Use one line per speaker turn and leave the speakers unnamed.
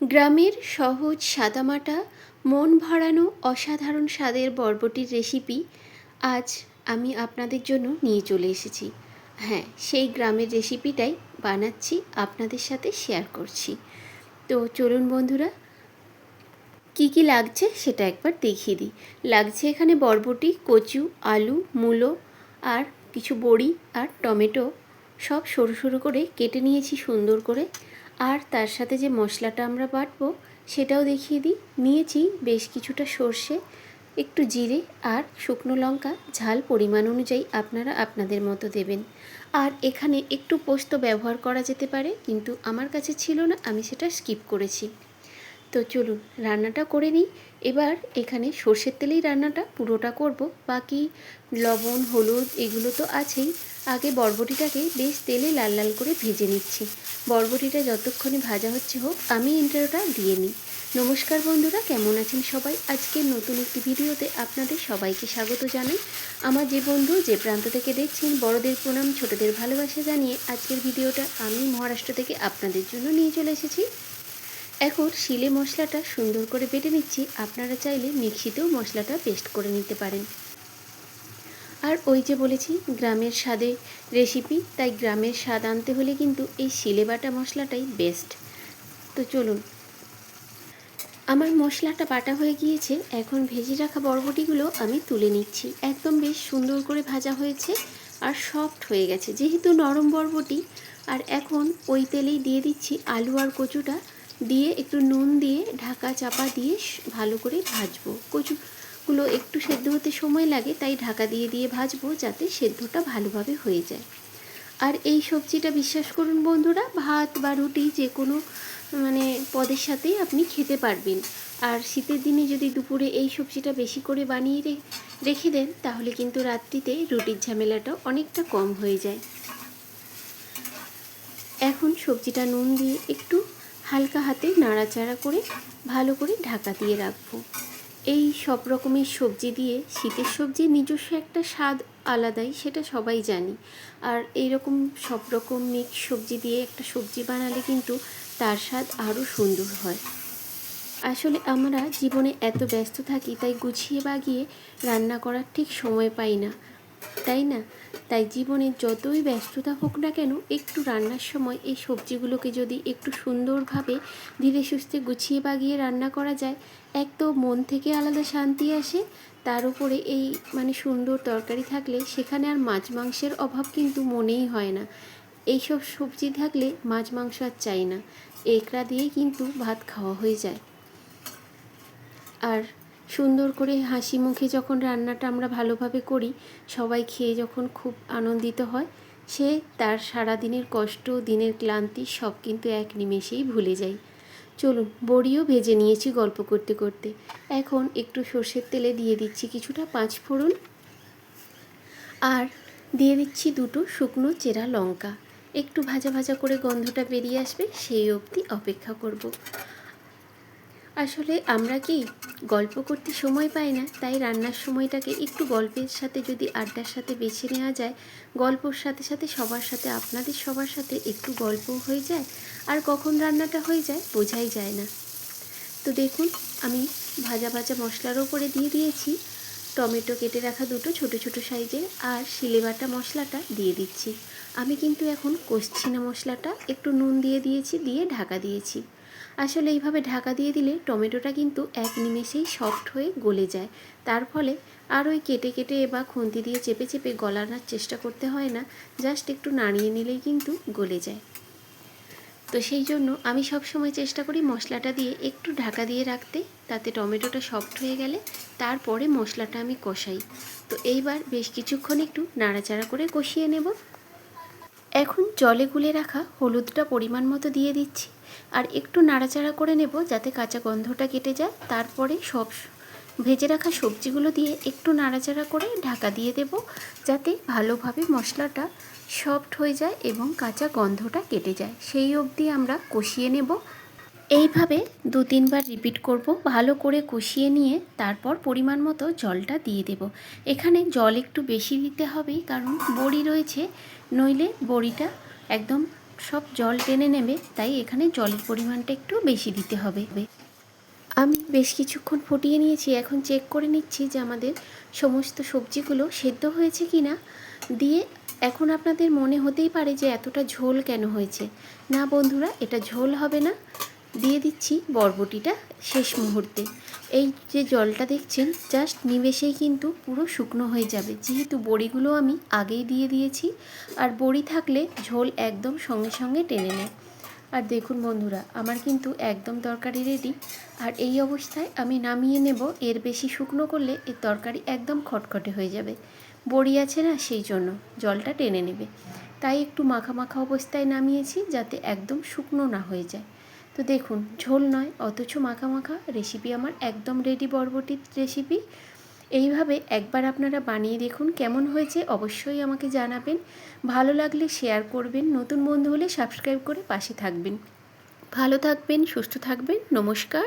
গ্রামের সহজ সাদামাটা, মন ভরানো অসাধারণ স্বাদের বরবটির রেসিপি আজ আমি আপনাদের জন্য নিয়ে চলে এসেছি। হ্যাঁ সেই গ্রামের রেসিপিটাই বানাচ্ছি, আপনাদের সাথে শেয়ার করছি। তো চলুন বন্ধুরা, কি কি লাগছে সেটা একবার দেখিয়ে দিই। লাগছে এখানে বরবটি, কচু, আলু, মূলো আর কিছু বড়ি আর টমেটো সব সরু সরু করে কেটে নিয়েছি সুন্দর করে। আর তার সাথে যে মশলাটা আমরা বাটবো, সেটাও দেখিয়ে দিই। নিয়েছি বেশ কিছুটা সর্ষে, একটু জিরে আর শুকনো লঙ্কা। ঝাল পরিমাণ অনুযায়ী আপনারা আপনাদের মতো দেবেন। আর এখানে একটু পোস্ত ব্যবহার করা যেতে পারে, কিন্তু আমার কাছে ছিল না, আমি সেটা স্কিপ করেছি। তো চলুন রান্নাটা করে নিই। এবার এখানে সর্ষের তেলেই রান্নাটা, পুরোটা করব। বাকি লবণ, হলুদ এগুলো তো আছেই। আগে বরবটিটাকে বেশ তেলে লাল লাল করে ভেজে নিচ্ছি। বরবটিটা যতক্ষণে ভাজা হচ্ছে হোক, আমি ইন্টারোটা দিয়ে নিই। নমস্কার বন্ধুরা, কেমন আছেন সবাই? আজকের নতুন একটি ভিডিওতে আপনাদের সবাইকে স্বাগত জানাই। আমার যে বন্ধু যে প্রান্ত থেকে দেখছেন, বড়দের প্রণাম, ছোটদের ভালোবাসা জানিয়ে আজকের ভিডিওটা আমি মহারাষ্ট্র থেকে আপনাদের জন্য নিয়ে চলে এসেছি। এখন শিলে মশলাটা সুন্দর করে বেটে নিচ্ছি। আপনারা চাইলে মিক্সিতেও মশলাটা পেস্ট করে নিতে পারেন। আর ওই যে বলেছি, গ্রামের স্বাদে রেসিপি, তাই গ্রামের স্বাদ আনতে হলে কিন্তু এই শিলে বাটা মশলাটাই বেস্ট তো চলুন। আমার মশলাটা বাটা হয়ে গিয়েছে, এখন ভেজে রাখা বরবটিগুলো আমি তুলে নিচ্ছি। একদম বেশ সুন্দর করে ভাজা হয়েছে আর সফট হয়ে গেছে। যেহেতু নরম বরবটি, আর এখন ওই তেলেই দিয়ে দিচ্ছি আলু আর কচুটা দিয়ে একটু নুন দিয়ে ঢাকা চাপা দিয়ে ভালো করে ভাজবো। কচুগুলো একটু সেদ্ধ হতে সময় লাগে, তাই ঢাকা দিয়ে দিয়ে ভাজবো যাতে সেদ্ধটা ভালোভাবে হয়ে যায়। আর এই সবজিটা বিশ্বাস করুন বন্ধুরা, ভাত বা রুটি যে কোনো মানে পদের সাথেই আপনি খেতে পারবেন। আর শীতের দিনে যদি দুপুরে এই সবজিটা বেশি করে বানিয়ে রেখে দেন, তাহলে কিন্তু রাত্রিতে রুটির ঝামেলাটাও অনেকটা কম হয়ে যায়। এখন সবজিটা নুন দিয়ে একটু হালকা হাতে নাড়াচাড়া করে ভালো করে ঢাকা দিয়ে রাখব। এই সব রকমের সবজি দিয়ে শীতের সবজির নিজস্ব একটা স্বাদ আলাদাই, সেটা সবাই জানি। আর এইরকম সব রকম মিক্স সবজি দিয়ে একটা সবজি বানালে কিন্তু তার স্বাদ আরও সুন্দর হয়। আসলে আমরা জীবনে এত ব্যস্ত থাকি, তাই গুছিয়ে বাগিয়ে রান্না করার ঠিক সময় পাই না। তাই না? তাই জীবনে যতই ব্যস্ততা হোক না কেন, একটু রান্নার সময় এই সবজিগুলোকে যদি একটু সুন্দরভাবে ধীরে সুস্থে গুছিয়ে বাগিয়ে রান্না করা যায় এক তো মন থেকে আলাদা শান্তি আসে। তার উপরে এই মানে সুন্দর তরকারি থাকলে সেখানে আর মাছ মাংসের অভাব কিন্তু মনেই হয় না। এইসব সবজি থাকলে মাছ মাংস আর চাই না। একরা দিয়েই কিন্তু ভাত খাওয়া হয়ে যায়। আর সুন্দর করে হাসি মুখে যখন রান্নাটা আমরা ভালোভাবে করি, সবাই খেয়ে যখন খুব আনন্দিত হয়, সে তার সারা দিনের কষ্ট, দিনের ক্লান্তি সব কিন্তু এক নিমেষেই ভুলে যায়। চলুন, বড়িও ভেজে নিয়েছি গল্প করতে করতে। এখন একটু সর্ষের তেলে দিয়ে দিচ্ছি কিছুটা পাঁচ ফোড়ন আর দিয়ে দিচ্ছি দুটো শুকনো চেরা লঙ্কা। একটু ভাজা ভাজা করে গন্ধটা বেরিয়ে আসবে, সেই অবধি অপেক্ষা করব। আসলে আমরা কি গল্প করতে সময় পাই না? তাই রান্নার সময়টাকে একটু গল্পের সাথে যদি আড্ডার সাথে বেছে নেওয়া যায়, গল্পর সাথে সাথে সবার সাথে, আপনাদের সবার সাথে একটু গল্প হয়ে যায়, আর কখন রান্নাটা হয়ে যায় বোঝাই যায় না। তো দেখুন, আমি ভাজা ভাজা মশলার ওপরে দিয়ে দিয়েছি। টমেটো কেটে রাখা দুটো ছোট ছোট সাইজের আর শিলে বাটা মশলাটা দিয়ে দিচ্ছি। আমি কিন্তু এখন কষছি না মশলাটা, একটু নুন দিয়ে দিয়েছি, দিয়ে ঢাকা দিয়েছি। আসলে এইভাবে ঢাকা দিয়ে দিলে টমেটোটা কিন্তু এক নিমেষেই সফট হয়ে গলে যায়। তার ফলে আর ওই কেটে কেটে বা খুন্তি দিয়ে চেপে চেপে গলানোর চেষ্টা করতে হয় না, জাস্ট একটু নাড়িয়ে নিলেই কিন্তু গলে যায়। তো সেই জন্য আমি সব সময় চেষ্টা করি মশলাটা দিয়ে একটু ঢাকা দিয়ে রাখতে, তাতে টমেটোটা সফট হয়ে গেলে তারপরে মশলাটা আমি কষাই। তো এইবার বেশ কিছুক্ষণ একটু নাড়াচাড়া করে কষিয়ে নেব। এখন জলে গুলে রাখা হলুদটা পরিমাণ মতো দিয়ে দিচ্ছি আর একটু নাড়াচাড়া করে নেব যাতে কাঁচা গন্ধটা কেটে যায়। তারপরে সব ভেজে রাখা সবজিগুলো দিয়ে একটু নাড়াচাড়া করে ঢাকা দিয়ে দেব যাতে ভালোভাবে মশলাটা সফট হয়ে যায় এবং কাঁচা গন্ধটা কেটে যায়। সেই অবধি আমরা কষিয়ে নেব এইভাবে দু তিনবার রিপিট করব, ভালো করে কষিয়ে নিয়ে তারপর পরিমাণ মতো জলটা দিয়ে দেব। এখানে জল একটু বেশি দিতে হবে কারণ বড়ি রয়েছে, নইলে বড়িটা একদম সব জল টেনে নেবে, তাই এখানে জলের পরিমাণটা একটু বেশি দিতে হবে। আমি বেশ কিছুক্ষণ ফুটিয়ে নিয়েছি, এখন চেক করে নিচ্ছি যে আমাদের সমস্ত সবজিগুলো সেদ্ধ হয়েছে কি না দিয়ে এখন আপনাদের মনে হতেই পারে যে এতটা ঝোল কেন হয়েছে। না বন্ধুরা, এটা ঝোল হবে না। দিয়ে দিচ্ছি বরবটিটা শেষ মুহূর্তে। এই যে জলটা দেখছেন জাস্ট নিমেষেই কিন্তু পুরো শুকনো হয়ে যাবে। যেহেতু বড়িগুলো আমি আগেই দিয়ে দিয়েছি, আর বড়ি থাকলে ঝোল একদম সঙ্গে সঙ্গে টেনে নেয়। আর দেখুন বন্ধুরা, আমার কিন্তু একদম তরকারি রেডি আর এই অবস্থায় আমি নামিয়ে নেব, এর বেশি শুকনো করলে এর তরকারি একদম খটখটে হয়ে যাবে। বড়ি আছে না, সেই জন্য জলটা টেনে নেবে। তাই একটু মাখা মাখা অবস্থায় নামিয়েছি, যাতে একদম শুকনো না হয়ে যায়। তো দেখুন, ঝোল নয়, অথচ মাখা মাখা রেসিপি আমার একদম রেডি বরবটির রেসিপি এইভাবে একবার আপনারা বানিয়ে দেখুন কেমন হয়েছে, অবশ্যই আমাকে জানাবেন। ভালো লাগলে শেয়ার করবেন, নতুন বন্ধু হলে সাবস্ক্রাইব করে পাশে থাকবেন। ভালো থাকবেন, সুস্থ থাকবেন, নমস্কার।